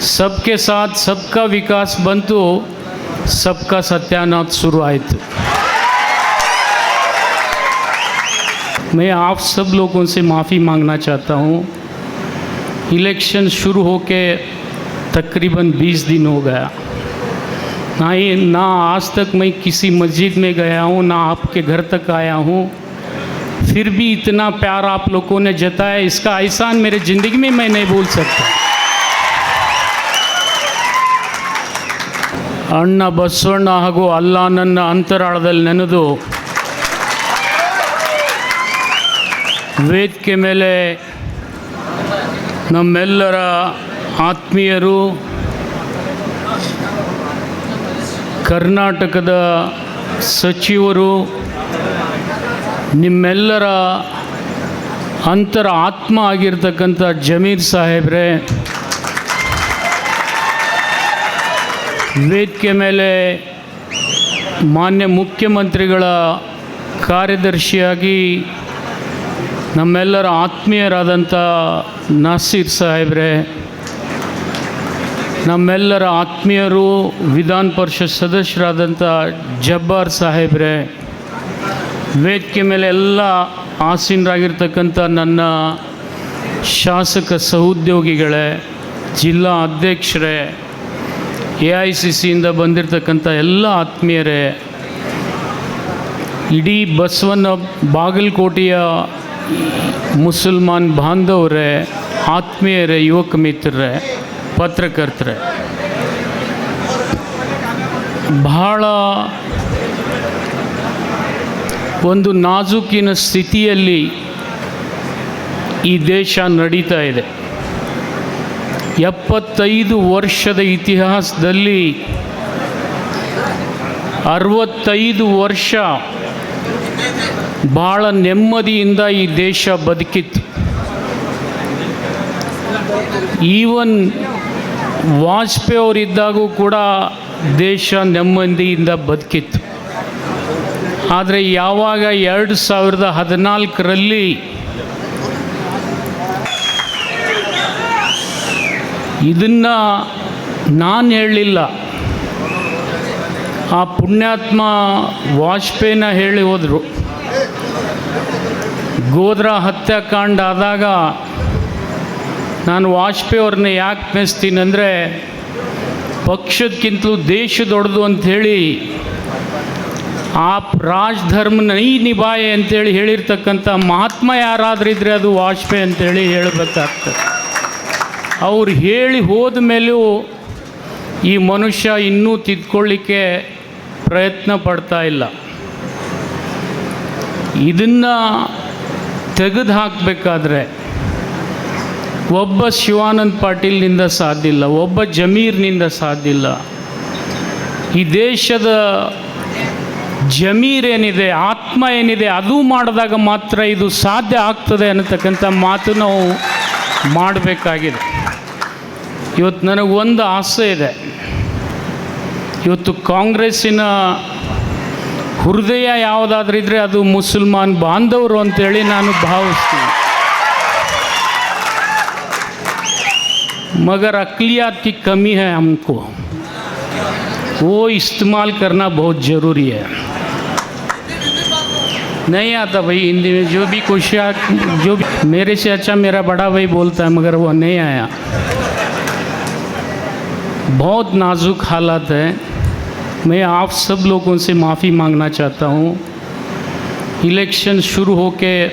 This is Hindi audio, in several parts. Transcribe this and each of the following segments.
सबके साथ सबका विकास बनतो सबका सत्यानाथ सुरू आहेत मैं आप सब लोगों से माफ़ी मांगना चाहता हूँ। इलेक्शन शुरू हो के तकरीबन 20 दिन हो गया। ना ही ना आज तक मैं किसी मस्जिद में गया हूँ, ना आपके घर तक आया हूँ। फिर भी इतना प्यार आप लोगों ने जताया, इसका एहसान मेरे ज़िंदगी में मैं नहीं भूल सकता। ಅಣ್ಣ ಬಸವಣ್ಣ ಹಾಗೂ ಅಲ್ಲ ನನ್ನ ಅಂತರಾಳದಲ್ಲಿ ನೆನೆದು ವೇದಿಕೆ ಮೇಲೆ ನಮ್ಮೆಲ್ಲರ ಆತ್ಮೀಯರು ಕರ್ನಾಟಕದ ಸಚಿವರು, ನಿಮ್ಮೆಲ್ಲರ ಅಂತರ ಆತ್ಮ ಆಗಿರ್ತಕ್ಕಂಥ ಜಮೀರ್ ಸಾಹೇಬ್ರೆ ವೇದಿಕೆ ಮೇಲೆ ಮಾನ್ಯ ಮುಖ್ಯಮಂತ್ರಿಗಳ ಕಾರ್ಯದರ್ಶಿಯಾಗಿ ನಮ್ಮೆಲ್ಲರ ಆತ್ಮೀಯರಾದಂಥ ನಾಸೀರ್ ಸಾಹೇಬ್ರೆ, ನಮ್ಮೆಲ್ಲರ ಆತ್ಮೀಯರು ವಿಧಾನ ಪರಿಷತ್ ಸದಸ್ಯರಾದಂಥ ಜಬ್ಬಾರ್ ಸಾಹೇಬ್ರೆ, ವೇದಿಕೆ ಮೇಲೆ ಎಲ್ಲ ಆಸೀನರಾಗಿರ್ತಕ್ಕಂಥ ನನ್ನ ಶಾಸಕ ಸಹೋದ್ಯೋಗಿಗಳೇ, ಜಿಲ್ಲಾ ಅಧ್ಯಕ್ಷರೇ ಎ ಐ ಸಿ ಸಿಯಿಂದ ಬಂದಿರತಕ್ಕಂಥ ಎಲ್ಲ ಆತ್ಮೀಯರೇ, ಇಡೀ ಬಸವನ ಬಾಗಲಕೋಟೆಯ ಮುಸಲ್ಮಾನ್ ಬಾಂಧವರೇ, ಆತ್ಮೀಯರೇ, ಯುವಕ ಮಿತ್ರರೇ, ಪತ್ರಕರ್ತರೇ, ಬಹಳ ಒಂದು ನಾಜೂಕಿನ ಸ್ಥಿತಿಯಲ್ಲಿ ಈ ದೇಶ ನಡೀತಾ ಇದೆ. ಎಪ್ಪತ್ತೈದು ವರ್ಷದ ಇತಿಹಾಸದಲ್ಲಿ ಅರವತ್ತೈದು ವರ್ಷ ಭಾಳ ನೆಮ್ಮದಿಯಿಂದ ಈ ದೇಶ ಬದುಕಿತ್ತು. ಈವನ್ ವಾಜಪೇಯಿ ಅವರಿದ್ದಾಗೂ ಕೂಡ ದೇಶ ನೆಮ್ಮದಿಯಿಂದ ಬದುಕಿತ್ತು. ಆದರೆ ಯಾವಾಗ ಎರಡು ಸಾವಿರದ ಹದಿನಾಲ್ಕರಲ್ಲಿ ಇದನ್ನು ನಾನು ಹೇಳಲಿಲ್ಲ. ಆ ಪುಣ್ಯಾತ್ಮ ವಾಜಪೇಯಿನ ಹೇಳಿ ಹೋದರು. ಗೋದ್ರ ಹತ್ಯಾಕಾಂಡ ಆದಾಗ ನಾನು ವಾಜಪೇಯಿ ಅವ್ರನ್ನ ಯಾಕೆ ಮೆಚ್ತೀನಿ ಅಂದರೆ ಪಕ್ಷಕ್ಕಿಂತಲೂ ದೇಶ ದೊಡ್ಡದು ಅಂಥೇಳಿ ಆ ರಾಜಧರ್ಮ ನೈ ನಿಭಾಯೆ ಅಂತೇಳಿ ಹೇಳಿರ್ತಕ್ಕಂಥ ಮಹಾತ್ಮ ಯಾರಾದರೂ ಇದ್ದರೆ ಅದು ವಾಜಪೇಯಿ ಅಂತೇಳಿ ಹೇಳಬೇಕಾಗ್ತದೆ. ಅವ್ರು ಹೇಳಿ ಹೋದ ಮೇಲೂ ಈ ಮನುಷ್ಯ ಇನ್ನೂ ತಿದ್ಕೊಳ್ಳಿಕ್ಕೆ ಪ್ರಯತ್ನ ಪಡ್ತಾ ಇಲ್ಲ. ಇದನ್ನು ತೆಗೆದು ಹಾಕಬೇಕಾದ್ರೆ ಒಬ್ಬ ಶಿವಾನಂದ್ ಪಾಟೀಲ್ನಿಂದ ಸಾಧ್ಯ ಇಲ್ಲ, ಒಬ್ಬ ಜಮೀರ್ನಿಂದ ಸಾಧ್ಯ ಇಲ್ಲ. ಈ ದೇಶದ ಜಮೀರೇನಿದೆ ಆತ್ಮ ಏನಿದೆ, ಅದು ಮಾಡಿದಾಗ ಮಾತ್ರ ಇದು ಸಾಧ್ಯ ಆಗ್ತದೆ ಅನ್ನತಕ್ಕಂಥ ಮಾತು ನಾವು ಮಾಡಬೇಕಾಗಿದೆ. ಇವತ್ತು ನನಗೆ ಒಂದು ಆಸೆ ಇದೆ ಇವತ್ತು ಕಾಂಗ್ರೆಸ್ಸಿನ ಹೃದಯ ಯಾವುದಾದ್ರೂ ಇದ್ದರೆ ಅದು ಮುಸಲ್ಮಾನ್ ಬಾಂಧವರು ಅಂತೇಳಿ ನಾನು ಭಾವಿಸ್ತೀನಿ मगर अकलियात की कमी है हमको वो इस्तेमाल करना बहुत ज़रूरी है नहीं आता भाई हिंदी में जो भी क्वेश्चन जो भी मेरे से अच्छा मेरा बड़ा भाई बोलता है मगर वो नहीं आया बहुत नाजुक हालात है। मैं आप सब लोगों से माफ़ी मांगना चाहता हूँ। इलेक्शन शुरू हो के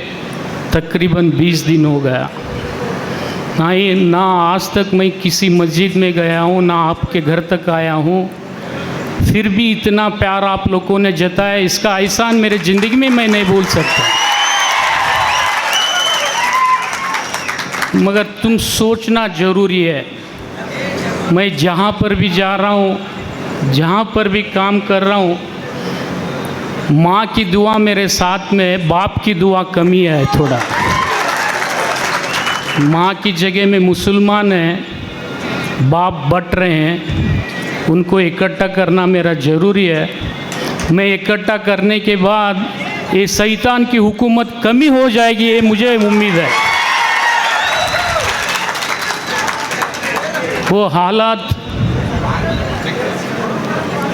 तकरीबन 20 दिन हो गया। ना ही ना आज तक मैं किसी मस्जिद में गया हूँ, ना आपके घर तक आया हूँ। फिर भी इतना प्यार आप लोगों ने जताया, इसका एहसान मेरे ज़िंदगी में मैं नहीं भूल सकता। मगर तुम सोचना ज़रूरी है मैं जहाँ पर भी जा रहा हूँ, जहाँ पर भी काम कर रहा हूँ, माँ की दुआ मेरे साथ में है, बाप की दुआ कमी है थोड़ा। माँ की जगह में मुसलमान हैं, बाप बट रहे हैं, उनको इकट्ठा करना मेरा ज़रूरी है। मैं इकट्ठा करने के बाद ये शैतान की हुकूमत कमी हो जाएगी, ये मुझे उम्मीद है। वो हालात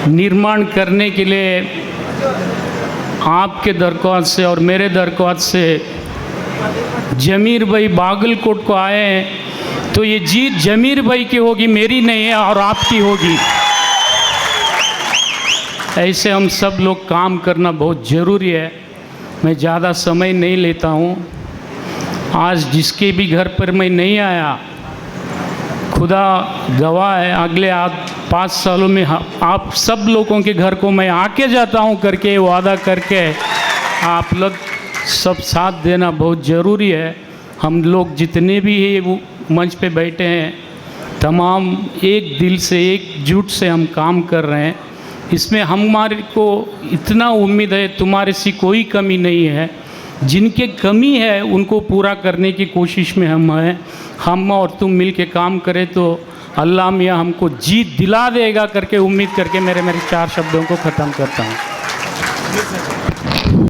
निर्माण करने के लिए आपके दरख्वास्त से और मेरे दरख्वास्त से जमीर भाई बागलकोट को आए हैं तो ये जीत जमीर भाई की होगी, मेरी नहीं है और आपकी होगी। ऐसे हम सब लोग काम करना बहुत ज़रूरी है। मैं ज़्यादा समय नहीं लेता हूँ। आज जिसके भी घर पर मैं नहीं आया खुदा गवाह है। अगले आज पाँच सालों में आप सब लोगों के घर को मैं आके जाता हूँ करके, वादा करके। आप लोग सब साथ देना बहुत ज़रूरी है। हम लोग जितने भी ये वो मंच पे बैठे हैं, तमाम एक दिल से एकजुट से हम काम कर रहे हैं। इसमें हमारे को इतना उम्मीद है, तुम्हारे सी कोई कमी नहीं है। जिनके कमी है, उनको पूरा करने की कोशिश में हम हैं। हम और तुम मिल के काम करें तो अल्लाह मियाँ हमको जीत दिला देगा करके, उम्मीद करके मेरे मेरे चार शब्दों को ख़त्म करता हूँ।